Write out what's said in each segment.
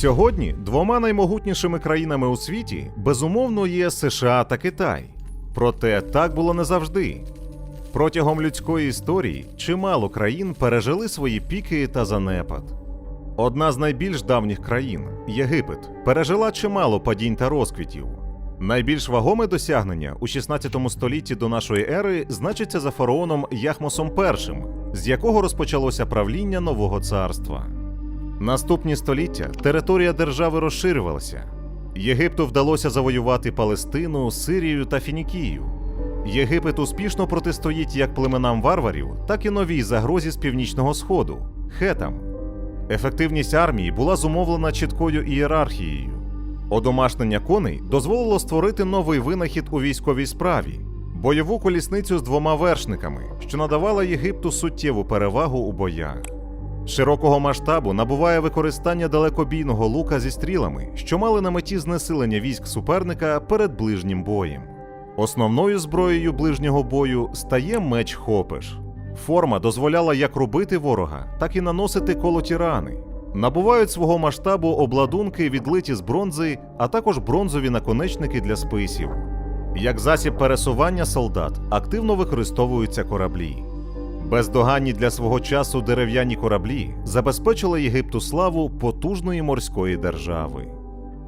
Сьогодні двома наймогутнішими країнами у світі безумовно є США та Китай. Проте так було не завжди. Протягом людської історії чимало країн пережили свої піки та занепад. Одна з найбільш давніх країн Єгипет пережила чимало падінь та розквітів. Найбільш вагоме досягнення у 16 столітті до нашої ери значиться за фараоном Яхмосом І, з якого розпочалося правління нового царства. Наступні століття територія держави розширювалася. Єгипту вдалося завоювати Палестину, Сирію та Фінікію. Єгипет успішно протистоїть як племенам варварів, так і новій загрозі з північного сходу хетам. Ефективність армії була зумовлена чіткою ієрархією. Одомашнення коней дозволило створити новий винахід у військовій справі бойову колісницю з двома вершниками, що надавала Єгипту суттєву перевагу у боях. Широкого масштабу набуває використання далекобійного лука зі стрілами, що мали на меті знесилення військ суперника перед ближнім боєм. Основною зброєю ближнього бою стає меч Хопиш. Форма дозволяла як рубити ворога, так і наносити колоті рани. Набувають свого масштабу обладунки, відлиті з бронзи, а також бронзові наконечники для списів. Як засіб пересування солдат активно використовуються кораблі. Бездоганні для свого часу дерев'яні кораблі забезпечили Єгипту славу потужної морської держави.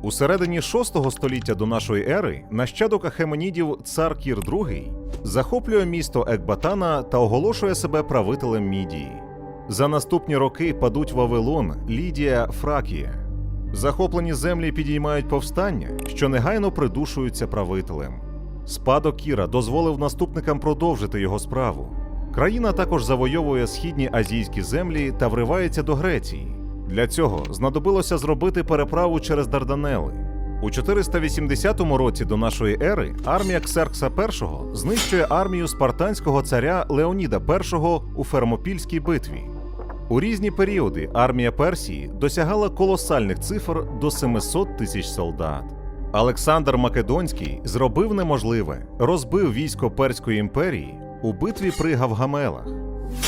У середині VI століття до нашої ери нащадок Ахеменідів цар Кір II захоплює місто Екбатана та оголошує себе правителем Мідії. За наступні роки падуть Вавилон, Лідія, Фракія. Захоплені землі підіймають повстання, що негайно придушуються правителем. Спадок Кіра дозволив наступникам продовжити його справу. Країна також завойовує східні азійські землі та вривається до Греції. Для цього знадобилося зробити переправу через Дарданели. У 480 році до нашої ери армія Ксеркса І знищує армію спартанського царя Леоніда І у Фермопільській битві. У різні періоди армія Персії досягала колосальних цифр до 700 тисяч солдат. Олександр Македонський зробив неможливе, розбив військо Перської імперії у битві при Гавгамелах.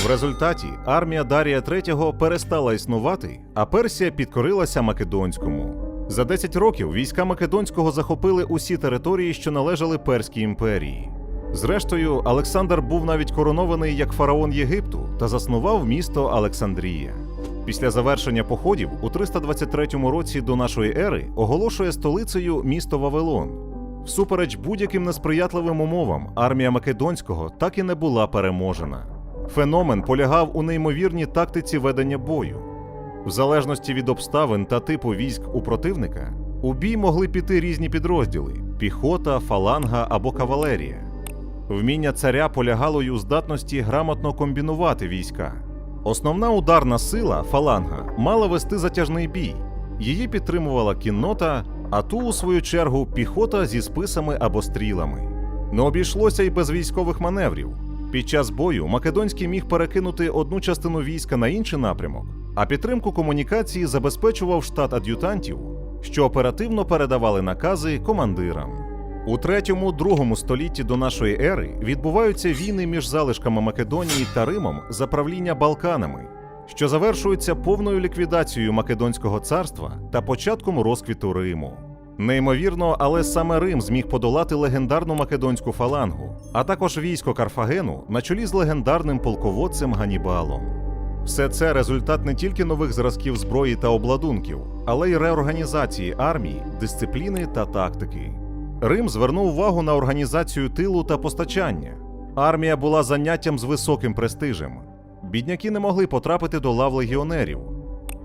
В результаті армія Дарія III перестала існувати, а Персія підкорилася Македонському. За 10 років війська Македонського захопили усі території, що належали Перській імперії. Зрештою, Олександр був навіть коронований як фараон Єгипту та заснував місто Олександрія. Після завершення походів у 323 році до нашої ери оголошує столицею місто Вавилон. Всупереч будь-яким несприятливим умовам, армія Македонського так і не була переможена. Феномен полягав у неймовірній тактиці ведення бою. В залежності від обставин та типу військ у противника, у бій могли піти різні підрозділи піхота, фаланга або кавалерія. Вміння царя полягало й у здатності грамотно комбінувати війська. Основна ударна сила фаланга мала вести затяжний бій. Її підтримувала кіннота, а ту, у свою чергу, піхота зі списами або стрілами. Не обійшлося й без військових маневрів. Під час бою Македонський міг перекинути одну частину війська на інший напрямок, а підтримку комунікації забезпечував штат ад'ютантів, що оперативно передавали накази командирам. У третьому-другому столітті до нашої ери відбуваються війни між залишками Македонії та Римом за правління Балканами, що завершуються повною ліквідацією Македонського царства та початком розквіту Риму. Неймовірно, але саме Рим зміг подолати легендарну македонську фалангу, а також військо Карфагену на чолі з легендарним полководцем Ганібалом. Все це результат не тільки нових зразків зброї та обладунків, але й реорганізації армії, дисципліни та тактики. Рим звернув увагу на організацію тилу та постачання. Армія була заняттям з високим престижем. Бідняки не могли потрапити до лав легіонерів.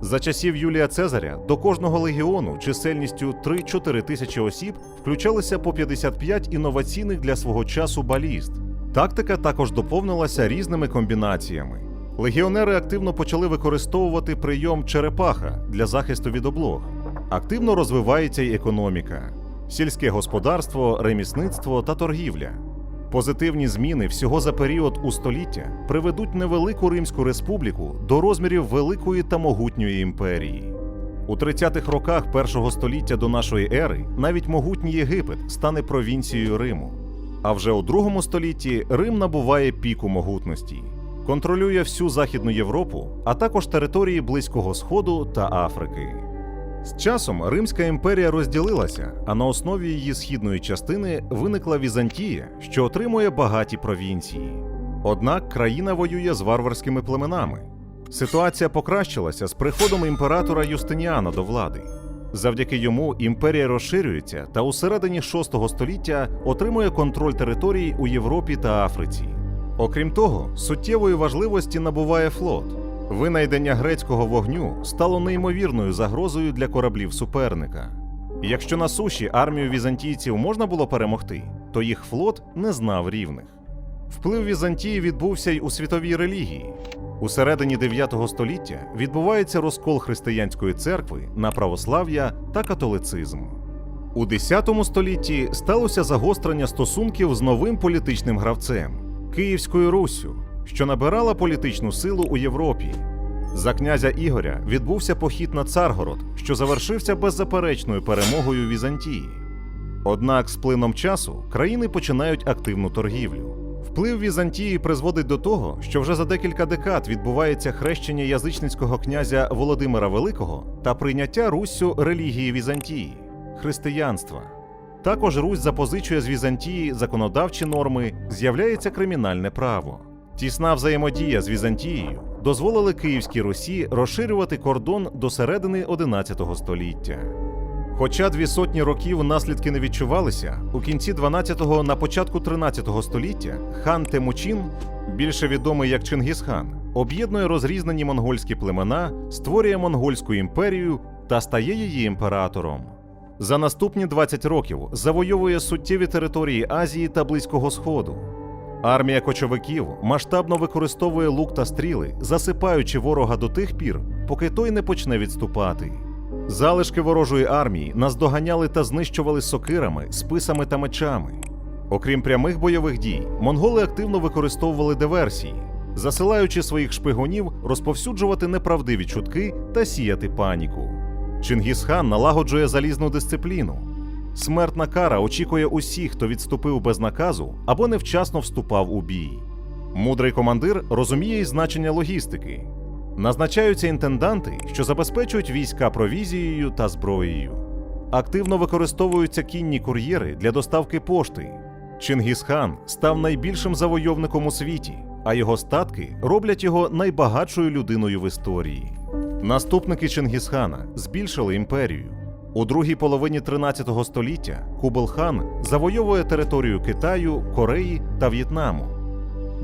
За часів Юлія Цезаря до кожного легіону чисельністю 3-4 тисячі осіб включалися по 55 інноваційних для свого часу баліст. Тактика також доповнилася різними комбінаціями. Легіонери активно почали використовувати прийом черепаха для захисту від облог. Активно розвивається й економіка, сільське господарство, ремісництво та торгівля. Позитивні зміни всього за період у століття приведуть невелику Римську республіку до розмірів великої та могутньої імперії. У 30-х роках першого століття до нашої ери навіть могутній Єгипет стане провінцією Риму. А вже у другому столітті Рим набуває піку могутності, контролює всю Західну Європу, а також території Близького Сходу та Африки. З часом Римська імперія розділилася, а на основі її східної частини виникла Візантія, що отримує багаті провінції. Однак країна воює з варварськими племенами. Ситуація покращилася з приходом імператора Юстиніана до влади. Завдяки йому імперія розширюється та у середині VI століття отримує контроль територій у Європі та Африці. Окрім того, суттєвої важливості набуває флот. Винайдення грецького вогню стало неймовірною загрозою для кораблів суперника. Якщо на суші армію візантійців можна було перемогти, то їх флот не знав рівних. Вплив Візантії відбувся й у світовій релігії. У середині 9 століття відбувається розкол християнської церкви на православ'я та католицизм. У 10 столітті сталося загострення стосунків з новим політичним гравцем Київською Руссю, що набирала політичну силу у Європі. За князя Ігоря відбувся похід на Царгород, що завершився беззаперечною перемогою Візантії. Однак з плином часу країни починають активну торгівлю. Вплив Візантії призводить до того, що вже за декілька декад відбувається хрещення язичницького князя Володимира Великого та прийняття Руссю релігії Візантії християнства. Також Русь запозичує з Візантії законодавчі норми, з'являється кримінальне право. Тісна взаємодія з Візантією дозволили Київській Русі розширювати кордон до середини XI століття. Хоча дві сотні років наслідки не відчувалися, у кінці 12-го на початку 13-го століття хан Темучин, більше відомий як Чингісхан, об'єднує розрізнені монгольські племена, створює монгольську імперію та стає її імператором. За наступні 20 років завойовує суттєві території Азії та Близького Сходу. Армія кочовиків масштабно використовує лук та стріли, засипаючи ворога до тих пір, поки той не почне відступати. Залишки ворожої армії наздоганяли та знищували сокирами, списами та мечами. Окрім прямих бойових дій, монголи активно використовували диверсії, засилаючи своїх шпигунів розповсюджувати неправдиві чутки та сіяти паніку. Чингісхан налагоджує залізну дисципліну. Смертна кара очікує усіх, хто відступив без наказу або невчасно вступав у бій. Мудрий командир розуміє і значення логістики. Назначаються інтенданти, що забезпечують війська провізією та зброєю. Активно використовуються кінні кур'єри для доставки пошти. Чингісхан став найбільшим завойовником у світі, а його статки роблять його найбагатшою людиною в історії. Наступники Чингісхана збільшили імперію. У другій половині 13 століття Кубелхан завойовує територію Китаю, Кореї та В'єтнаму.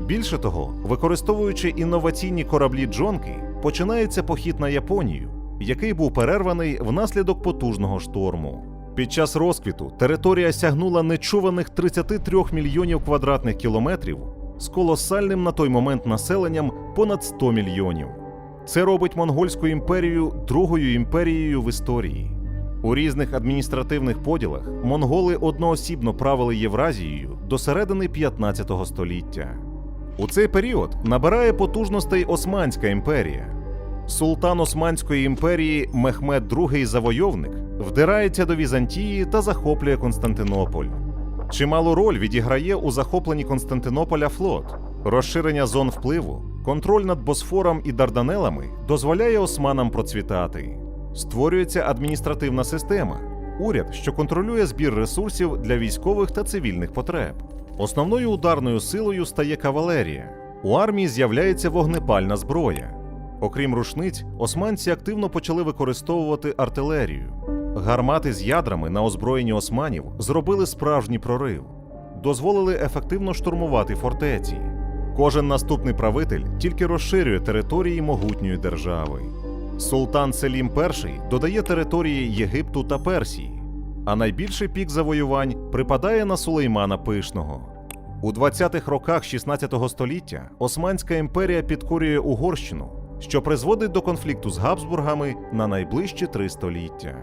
Більше того, використовуючи інноваційні кораблі джонки, починається похід на Японію, який був перерваний внаслідок потужного шторму. Під час розквіту територія сягнула нечуваних 33 мільйонів квадратних кілометрів з колосальним на той момент населенням понад 100 мільйонів. Це робить монгольську імперію другою імперією в історії. У різних адміністративних поділах монголи одноосібно правили Євразією до середини 15 століття. У цей період набирає потужностей Османська імперія. Султан Османської імперії Мехмед II Завойовник вдирається до Візантії та захоплює Константинополь. Чималу роль відіграє у захопленні Константинополя флот. Розширення зон впливу, контроль над Босфором і Дарданелами дозволяє османам процвітати. Створюється адміністративна система, уряд, що контролює збір ресурсів для військових та цивільних потреб. Основною ударною силою стає кавалерія. У армії з'являється вогнепальна зброя. Окрім рушниць, османці активно почали використовувати артилерію. Гармати з ядрами на озброєнні османів зробили справжній прорив, дозволили ефективно штурмувати фортеці. Кожен наступний правитель тільки розширює території могутньої держави. Султан Селім І додає території Єгипту та Персії, а найбільший пік завоювань припадає на Сулеймана Пишного. У 20-х роках 16 століття Османська імперія підкорює Угорщину, що призводить до конфлікту з Габсбургами на найближчі три століття.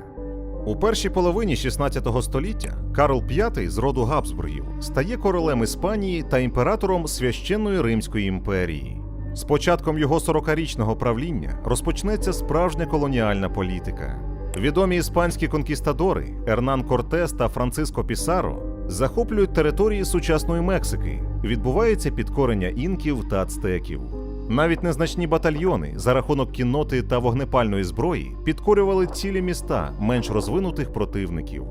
У першій половині 16 століття Карл V з роду Габсбургів стає королем Іспанії та імператором священної Римської імперії. З початком його 40-річного правління розпочнеться справжня колоніальна політика. Відомі іспанські конкістадори Ернан Кортес та Франциско Пісаро захоплюють території сучасної Мексики. Відбувається підкорення інків та ацтеків. Навіть незначні батальйони за рахунок кінноти та вогнепальної зброї підкорювали цілі міста менш розвинутих противників.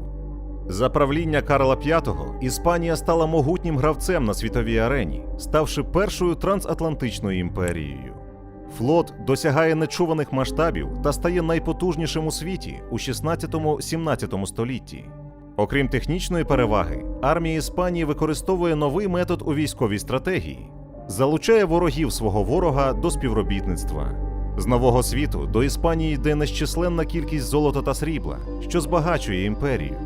За правління Карла V Іспанія стала могутнім гравцем на світовій арені, ставши першою трансатлантичною імперією. Флот досягає нечуваних масштабів та стає найпотужнішим у світі у 16-17 столітті. Окрім технічної переваги, армія Іспанії використовує новий метод у військовій стратегії, залучає ворогів свого ворога до співробітництва. З нового світу до Іспанії йде нещисленна кількість золота та срібла, що збагачує імперію.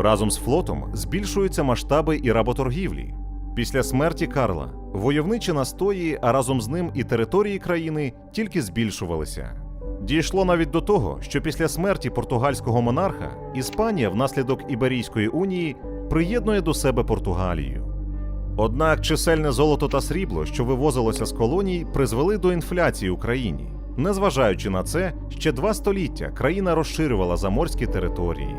Разом з флотом збільшуються масштаби і работоргівлі. Після смерті Карла войовничі настої, а разом з ним і території країни тільки збільшувалися. Дійшло навіть до того, що після смерті португальського монарха Іспанія внаслідок Іберійської унії приєднує до себе Португалію. Однак чисельне золото та срібло, що вивозилося з колоній, призвели до інфляції країні. Незважаючи на це, ще два століття країна розширювала заморські території.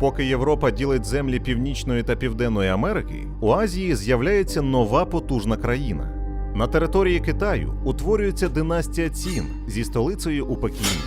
Поки Європа ділить землі Північної та Південної Америки, у Азії з'являється нова потужна країна. На території Китаю утворюється династія Цін зі столицею у Пекіні.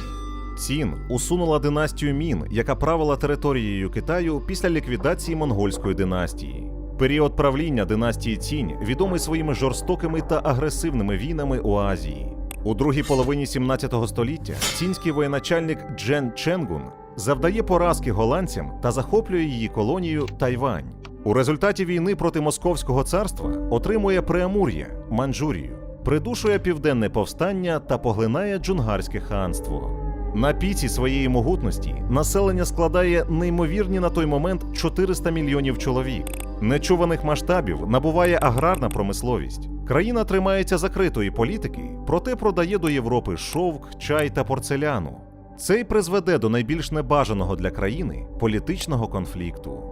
Цін усунула династію Мін, яка правила територією Китаю після ліквідації монгольської династії. Період правління династії Цінь відомий своїми жорстокими та агресивними війнами у Азії. У другій половині 17 століття цінський воєначальник Джен Ченгун завдає поразки голландцям та захоплює її колонію Тайвань. У результаті війни проти Московського царства отримує Преамур'я, Манчжурію, придушує південне повстання та поглинає джунгарське ханство. На піці своєї могутності населення складає неймовірні на той момент 400 мільйонів чоловік. Нечуваних масштабів набуває аграрна промисловість. Країна тримається закритої політики, проте продає до Європи шовк, чай та порцеляну. Це й призведе до найбільш небажаного для країни політичного конфлікту.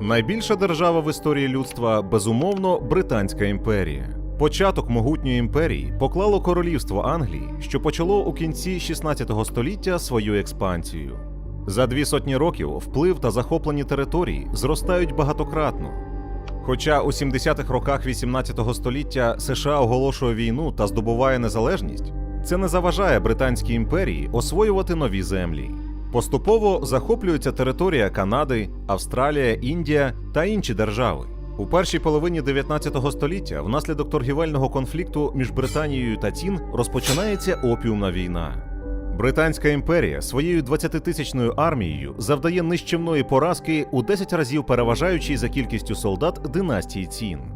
Найбільша держава в історії людства безумовно Британська імперія. Початок могутньої імперії поклало королівство Англії, що почало у кінці 16 століття свою експансію. За дві сотні років вплив та захоплені території зростають багатократно. Хоча у 70-х роках 18 століття США оголошує війну та здобуває незалежність, це не заважає Британській імперії освоювати нові землі. Поступово захоплюється територія Канади, Австралія, Індія та інші держави. У першій половині 19 століття, внаслідок торгівельного конфлікту між Британією та Цін, розпочинається опіумна війна. Британська імперія своєю 20-тисячною армією завдає нищівної поразки у 10 разів переважаючій за кількістю солдат династії Цін.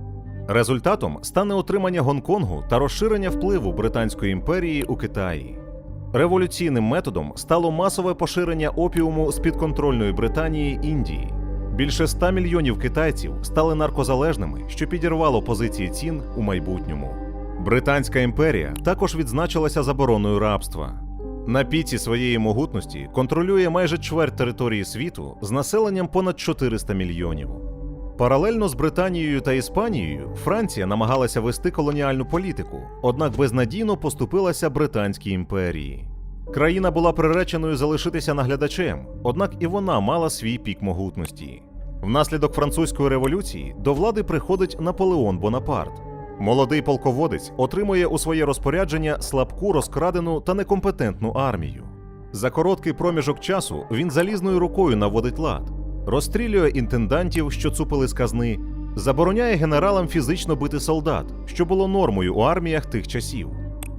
Результатом стане отримання Гонконгу та розширення впливу Британської імперії у Китаї. Революційним методом стало масове поширення опіуму з підконтрольної Британії Індії. Більше 100 мільйонів китайців стали наркозалежними, що підірвало позиції цін у майбутньому. Британська імперія також відзначилася забороною рабства. На піці своєї могутності контролює майже чверть території світу з населенням понад 400 мільйонів. Паралельно з Британією та Іспанією Франція намагалася вести колоніальну політику, однак безнадійно поступилася Британській імперії. Країна була приреченою залишитися наглядачем, однак і вона мала свій пік могутності. Внаслідок французької революції до влади приходить Наполеон Бонапарт. Молодий полководець отримує у своє розпорядження слабку, розкрадену та некомпетентну армію. За короткий проміжок часу він залізною рукою наводить лад, розстрілює інтендантів, що цупили з казни, забороняє генералам фізично бити солдат, що було нормою у арміях тих часів,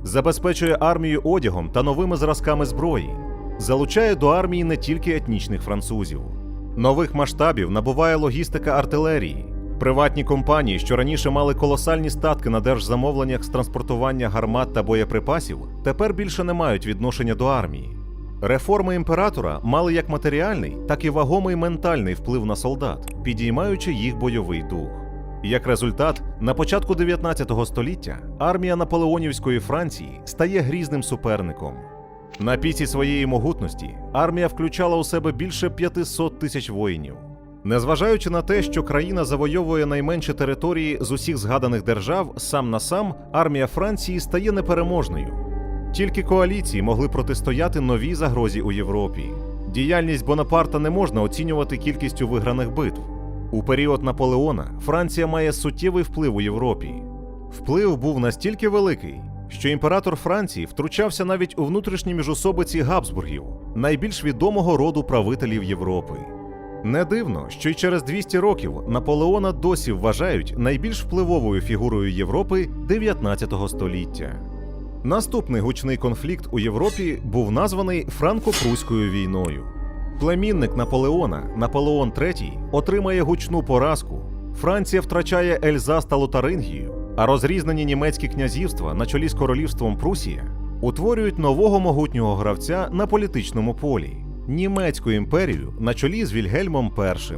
забезпечує армію одягом та новими зразками зброї, залучає до армії не тільки етнічних французів. Нових масштабів набуває логістика артилерії. Приватні компанії, що раніше мали колосальні статки на держзамовленнях з транспортування гармат та боєприпасів, тепер більше не мають відношення до армії. Реформи імператора мали як матеріальний, так і вагомий ментальний вплив на солдат, підіймаючи їх бойовий дух. Як результат, на початку 19 століття армія наполеонівської Франції стає грізним суперником. На піці своєї могутності армія включала у себе більше 500 тисяч воїнів. Незважаючи на те, що країна завойовує найменші території з усіх згаданих держав, сам на сам армія Франції стає непереможною. Тільки коаліції могли протистояти новій загрозі у Європі. Діяльність Бонапарта не можна оцінювати кількістю виграних битв. У період Наполеона Франція має суттєвий вплив у Європі. Вплив був настільки великий, що імператор Франції втручався навіть у внутрішні міжособиці Габсбургів, найбільш відомого роду правителів Європи. Не дивно, що й через 200 років Наполеона досі вважають найбільш впливовою фігурою Європи 19 століття. Наступний гучний конфлікт у Європі був названий Франко-Пруською війною. Племінник Наполеона, Наполеон III, отримає гучну поразку. Франція втрачає Ельзас та Лотарингію, а розрізнені німецькі князівства на чолі з королівством Прусія утворюють нового могутнього гравця на політичному полі німецьку імперію на чолі з Вільгельмом І.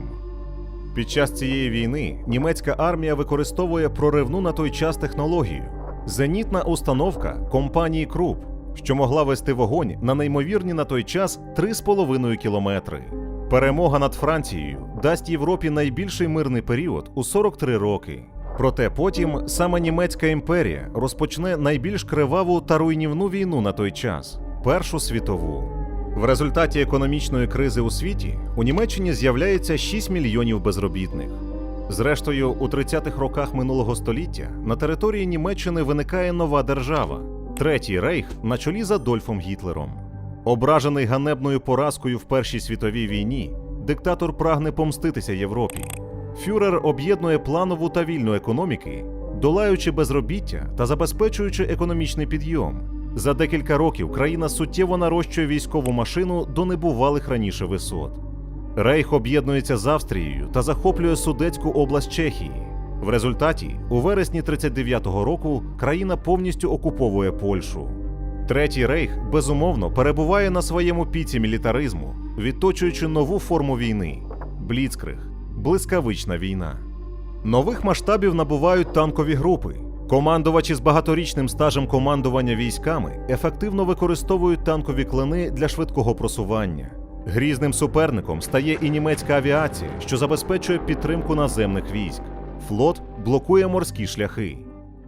Під час цієї війни німецька армія використовує проривну на той час технологію зенітна установка компанії Круп, що могла вести вогонь на неймовірні на той час 3,5 кілометри. Перемога над Францією дасть Європі найбільший мирний період у 43 роки. Проте потім саме німецька імперія розпочне найбільш криваву та руйнівну війну на той час Першу світову. В результаті економічної кризи у світі у Німеччині з'являється 6 мільйонів безробітних. Зрештою, у 30-х роках минулого століття на території Німеччини виникає нова держава Третій рейх на чолі з Адольфом Гітлером. Ображений ганебною поразкою в Першій світовій війні, диктатор прагне помститися Європі. Фюрер об'єднує планову та вільну економіки, долаючи безробіття та забезпечуючи економічний підйом. За декілька років країна суттєво нарощує військову машину до небувалих раніше висот. Рейх об'єднується з Австрією та захоплює Судецьку область Чехії. В результаті, у вересні 39-го року, країна повністю окуповує Польщу. Третій рейх безумовно перебуває на своєму піці мілітаризму, відточуючи нову форму війни бліцкриг, блискавична війна. Нових масштабів набувають танкові групи. Командувачі з багаторічним стажем командування військами ефективно використовують танкові клини для швидкого просування. Грізним суперником стає і німецька авіація, що забезпечує підтримку наземних військ. Флот блокує морські шляхи.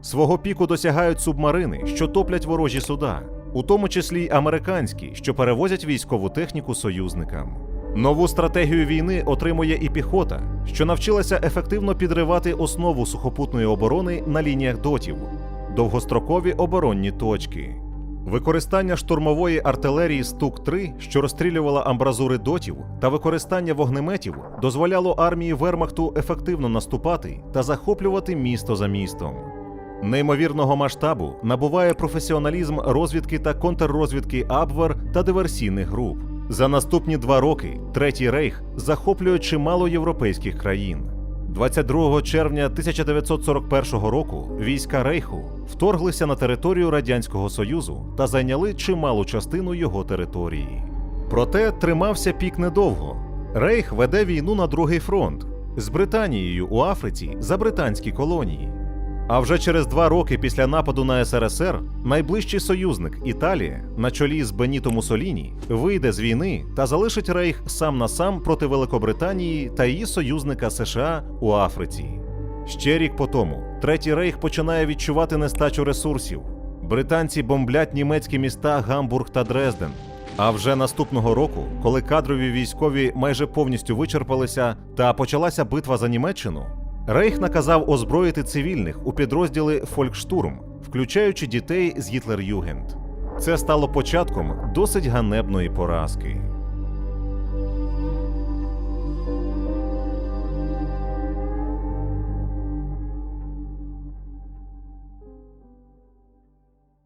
Свого піку досягають субмарини, що топлять ворожі суда, у тому числі й американські, що перевозять військову техніку союзникам. Нову стратегію війни отримує і піхота, що навчилася ефективно підривати основу сухопутної оборони на лініях дотів, довгострокові оборонні точки. Використання штурмової артилерії Стук-3, що розстрілювала амбразури дотів, та використання вогнеметів дозволяло армії Вермахту ефективно наступати та захоплювати місто за містом. Неймовірного масштабу набуває професіоналізм розвідки та контррозвідки Абвер та диверсійних груп. За наступні два роки Третій рейх захоплює чимало європейських країн. 22 червня 1941 року війська Рейху вторглися на територію Радянського Союзу та зайняли чималу частину його території. Проте тримався пік недовго. Рейх веде війну на другий фронт з Британією у Африці за британські колонії. А вже через два роки після нападу на СРСР найближчий союзник Італія на чолі з Беніто Мусоліні вийде з війни та залишить рейх сам на сам проти Великобританії та її союзника США у Африці. Ще рік по тому третій рейх починає відчувати нестачу ресурсів. Британці бомблять німецькі міста Гамбург та Дрезден. А вже наступного року, коли кадрові військові майже повністю вичерпалися та почалася битва за Німеччину, Рейх наказав озброїти цивільних у підрозділи Фолькштурм, включаючи дітей з Гітлер-Югенд. Це стало початком досить ганебної поразки.